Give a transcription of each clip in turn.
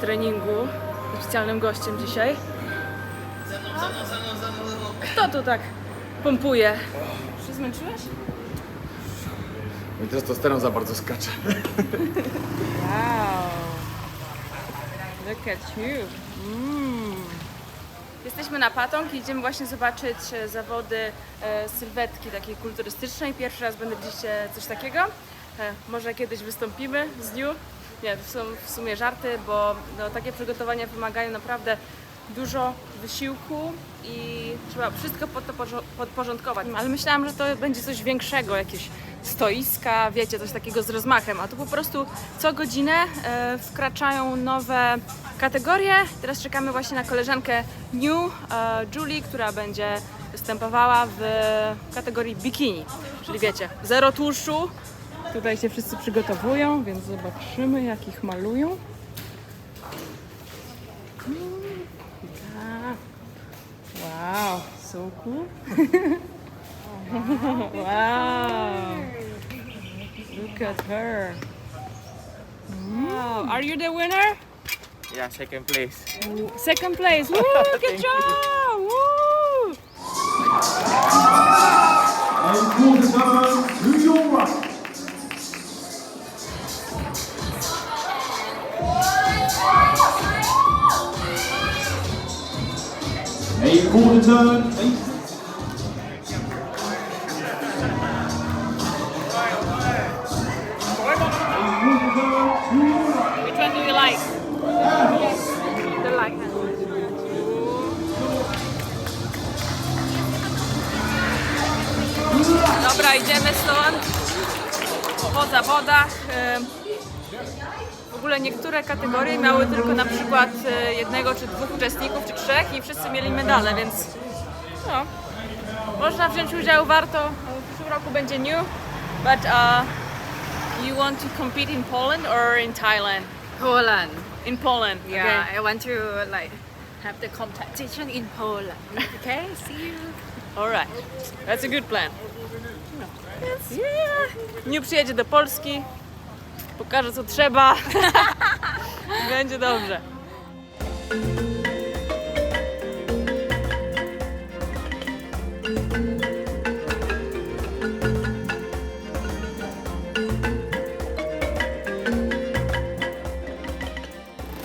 treningu. Specjalnym gościem dzisiaj. Kto tu tak pompuje? Się zmęczyłeś? Mój testosteron za bardzo skacze. Wow. Look at you. Mm. Jesteśmy na Patong i idziemy właśnie zobaczyć e, zawody e, sylwetki takiej kulturystycznej. Pierwszy raz będę widzieć e, coś takiego. E, może kiedyś wystąpimy z niu. Nie, to są w sumie żarty, bo no, takie przygotowania wymagają naprawdę dużo wysiłku i trzeba wszystko pod to podporządkować. Ale myślałam, że to będzie coś większego, jakieś stoiska, wiecie, coś takiego z rozmachem, a tu po prostu co godzinę e, wkraczają nowe kategorie. Teraz czekamy właśnie na koleżankę New, e, Julie, która będzie występowała w kategorii bikini, czyli wiecie, zero tłuszczu. Tutaj się wszyscy przygotowują, więc zobaczymy jak ich malują. Ah. Wow, so cool. wow. Look at her. Wow. Are you the winner? Yeah, second place. Second place. Woo, good job. Woo. A quarter turn, eight. A quarter turn to your right. Which one do you like? The like Dobra, idziemy stąd. Po zawodach. Ogóle niektóre kategorie miały tylko na przykład e, jednego czy dwóch uczestników, czy trzech i wszyscy mieli medale, więc no, można wziąć udział, warto. W przyszłym roku będzie new, but uh, you want to compete in Poland or in Thailand? Poland. In Poland, Yeah, okay. I want to like have the competition in Poland. Okay, see you. All right. That's a good plan. Yeah. Nie przyjedzie do Polski, pokaże co trzeba. Będzie dobrze.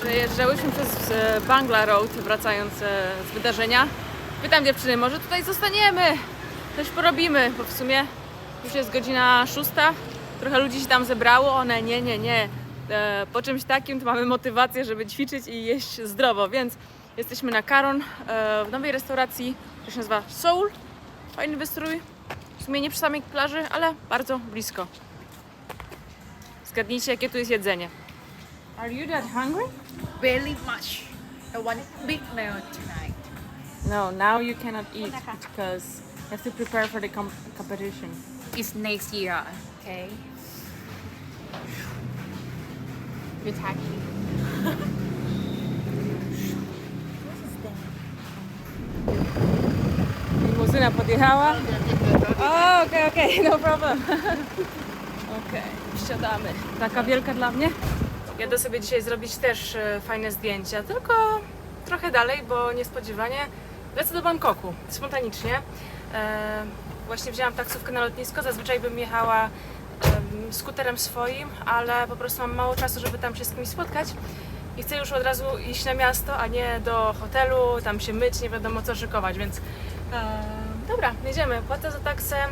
Przejeżdżałyśmy przez e, Bangla Road, wracając e, z wydarzenia. Pytam dziewczyny, może tutaj zostaniemy, coś porobimy, bo w sumie już jest godzina szósta, trochę ludzi się tam zebrało, one nie, nie, nie. E, Po czymś takim to mamy motywację, żeby ćwiczyć i jeść zdrowo, więc jesteśmy na Karon e, w nowej restauracji, która się nazywa Soul. Fajny wystrój, w sumie nie przy samej plaży, ale bardzo blisko. Zgadnijcie, jakie tu jest jedzenie. Are you that hungry? Very much. I want big meal tonight. No, now you cannot eat because you have to prepare for the com- competition. It's next year. Okay. You're tacky. Limuzyna podjechała. O, okej, okej, no problem. Okej, wsiadamy. Taka wielka dla mnie. Jadę sobie dzisiaj zrobić też e, fajne zdjęcia, tylko trochę dalej, bo niespodziewanie lecę do Bangkoku, spontanicznie. E, właśnie wzięłam taksówkę na lotnisko, zazwyczaj bym jechała skuterem swoim, ale po prostu mam mało czasu, żeby tam się z kimś spotkać. I chcę już od razu iść na miasto, a nie do hotelu, tam się myć, nie wiadomo co szykować, więc e, dobra, jedziemy. Płacę za taksę e,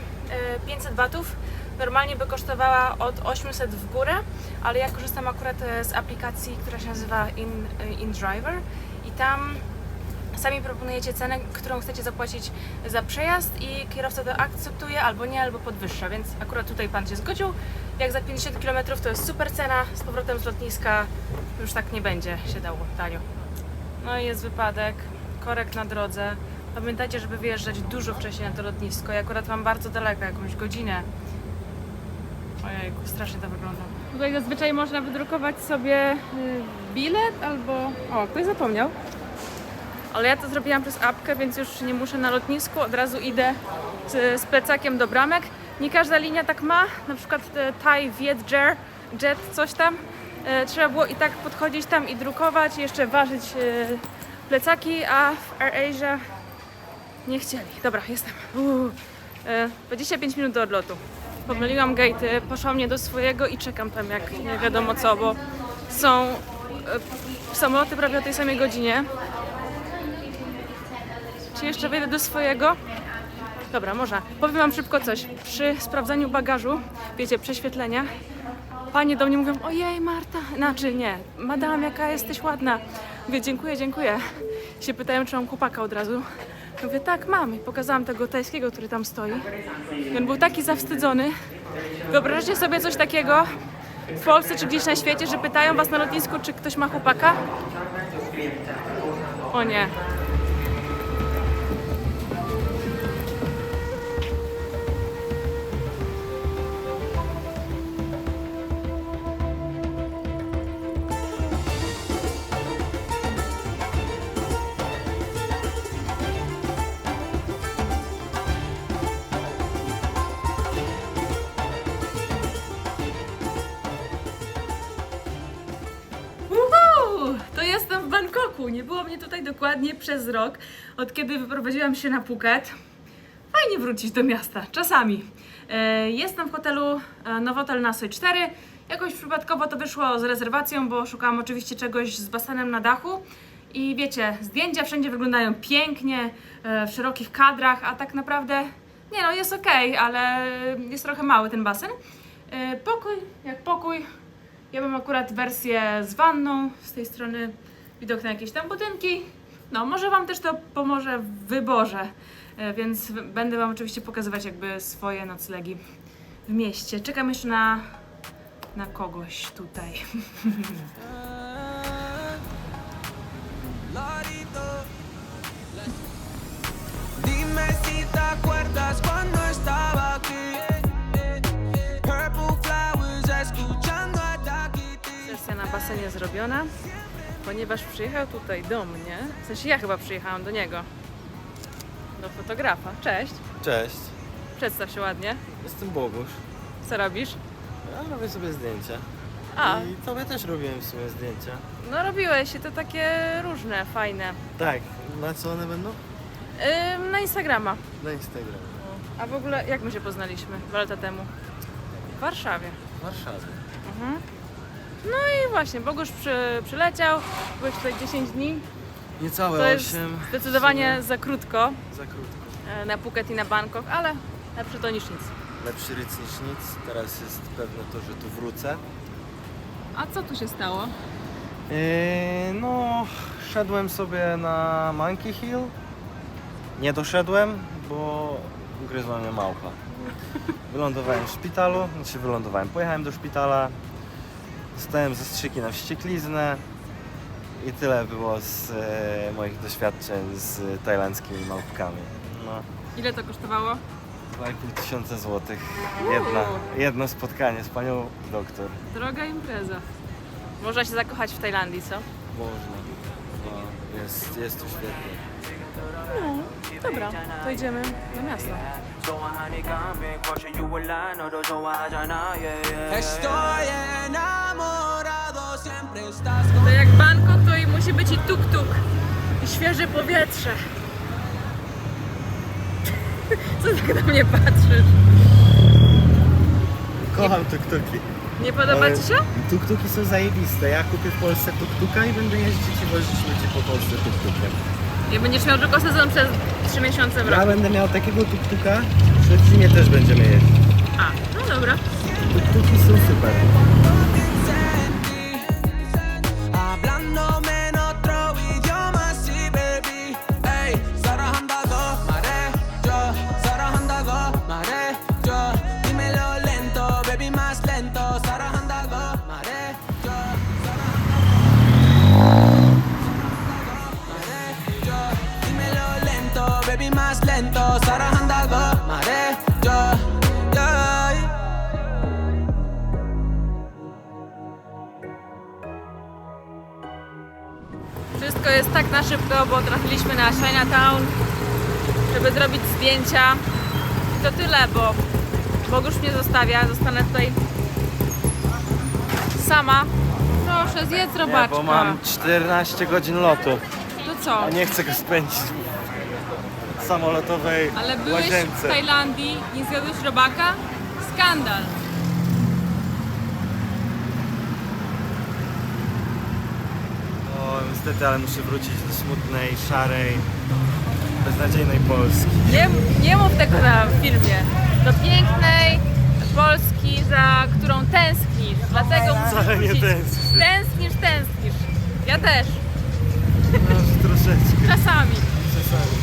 500 batów. Normalnie by kosztowała od 800 w górę, ale ja korzystam akurat e, z aplikacji, która się nazywa In, e, InDriver i tam sami proponujecie cenę, którą chcecie zapłacić za przejazd i kierowca to akceptuje albo nie, albo podwyższa, więc akurat tutaj Pan się zgodził. Jak za 50 km to jest super cena, z powrotem z lotniska już tak nie będzie się dało tanio. No i jest wypadek, korek na drodze. Pamiętajcie, żeby wyjeżdżać dużo wcześniej na to lotnisko. Ja akurat mam bardzo daleko, jakąś godzinę. Ojejku, strasznie to wygląda. Tutaj zazwyczaj można wydrukować sobie y, bilet albo... O, ktoś zapomniał. Ale ja to zrobiłam przez apkę, więc już nie muszę na lotnisku, od razu idę z, z plecakiem do bramek. Nie każda linia tak ma, na przykład e, Thai Vietjet, Jet, coś tam. e, trzeba było i tak podchodzić tam i drukować, jeszcze ważyć e, plecaki, a w AirAsia nie chcieli. Dobra, jestem. Uuu. E, 25 minut do odlotu. Pomyliłam gate'y, poszłam nie do swojego i czekam tam jak nie wiadomo co, bo są samoloty prawie o tej samej godzinie. Czy jeszcze wejdę do swojego? Dobra, można. Powiem Wam szybko coś. Przy sprawdzaniu bagażu, wiecie, prześwietlenia, panie do mnie mówią, ojej Marta, znaczy nie, madam, jaka jesteś ładna. Mówię, dziękuję, dziękuję. Się pytają, czy mam chłopaka od razu. Mówię, tak, mam. I pokazałam tego tajskiego, który tam stoi. I on był taki zawstydzony. Wyobraźcie sobie coś takiego w Polsce czy gdzieś na świecie, że pytają was na lotnisku, czy ktoś ma chłopaka? O nie. Nie było mnie tutaj dokładnie przez rok, od kiedy wyprowadziłam się na Phuket. Fajnie wrócić do miasta, czasami. E, Jestem w hotelu e, Nowotel na Soi 4. Jakoś przypadkowo to wyszło z rezerwacją, bo szukałam oczywiście czegoś z basenem na dachu. I wiecie, zdjęcia wszędzie wyglądają pięknie, e, w szerokich kadrach, a tak naprawdę nie no, jest okej, ale jest trochę mały ten basen. Pokój, jak pokój, ja mam akurat wersję z wanną, z tej strony widok na jakieś tam budynki. No, może Wam też to pomoże w wyborze, e, więc będę Wam oczywiście pokazywać jakby swoje noclegi w mieście. Czekam jeszcze na, na kogoś tutaj. Sesja na basenie zrobiona, ponieważ przyjechał tutaj do mnie, w sensie ja chyba przyjechałam do niego, do fotografa. Cześć, Cześć, przedstaw się ładnie. jestem Bogusz. Co robisz? Ja robię sobie zdjęcia. A, I tobie też robiłem w sumie zdjęcia. no robiłeś i to takie różne, fajne. Tak, na co one będą? Ym, na Instagrama. Na Instagramie. A w ogóle jak my się poznaliśmy dwa lata temu? W Warszawie. W Warszawie. I właśnie, Bogusz przy, przyleciał, byłeś tutaj 10 dni. Niecałe To jest 8. zdecydowanie za krótko Za krótko. e, na Phuket i na Bangkok, ale lepsze to niż nic. Lepszy ryc niż nic. Teraz jest pewne to, że tu wrócę. A co tu się stało? Yy, no, szedłem sobie na Monkey Hill. Nie doszedłem, bo ugryzła mnie małpa. Wylądowałem w szpitalu, znaczy wylądowałem, pojechałem do szpitala, dostałem zastrzyki na wściekliznę i tyle było z e, moich doświadczeń z tajlandzkimi małpkami. No, Ile to kosztowało? 2,5 tysiąca złotych. Jedna, jedno spotkanie z panią doktor. Droga impreza. Można się zakochać w Tajlandii, co? Można. No, jest, jest tu świetnie. Dobra, to idziemy do miasta. Estoy enamorado, siempre estás To jak Bangkok, to i musi być i tuk-tuk. I świeże powietrze. Co tak na mnie patrzysz? Kocham tuk-tuki. Nie podoba ci się? Tuk-tuki są zajebiste. Ja kupię w Polsce tuk-tuka i będę jeździć i wozić ludzi po Polsce tuk-tukiem. Nie będziesz miał tylko sezon przez 3 miesiące w Ja roku. będę miał takiego tuk-tuka, że w zimie też będziemy jeździć. A, no dobra. Tuk-tuki są super. Tak na szybko, bo trafiliśmy na Chinatown, żeby zrobić zdjęcia. I to tyle, bo Bogusz mnie zostawia. Zostanę tutaj sama proszę zjedz robaczka. bo mam 14 godzin lotu, To co? a nie chcę go spędzić w samolotowej Ale byłeś w łazience. Tajlandii, nie zjadłeś robaka? Skandal. O, niestety, ale muszę wrócić do smutnej, szarej, beznadziejnej Polski. Nie, nie mów tego na filmie. Do pięknej Polski, za którą tęsknisz. Dlatego musisz Wcale nie wrócić. tęsknię. Tęsknisz, tęsknisz. Ja też. Może troszeczkę. Czasami. Czasami.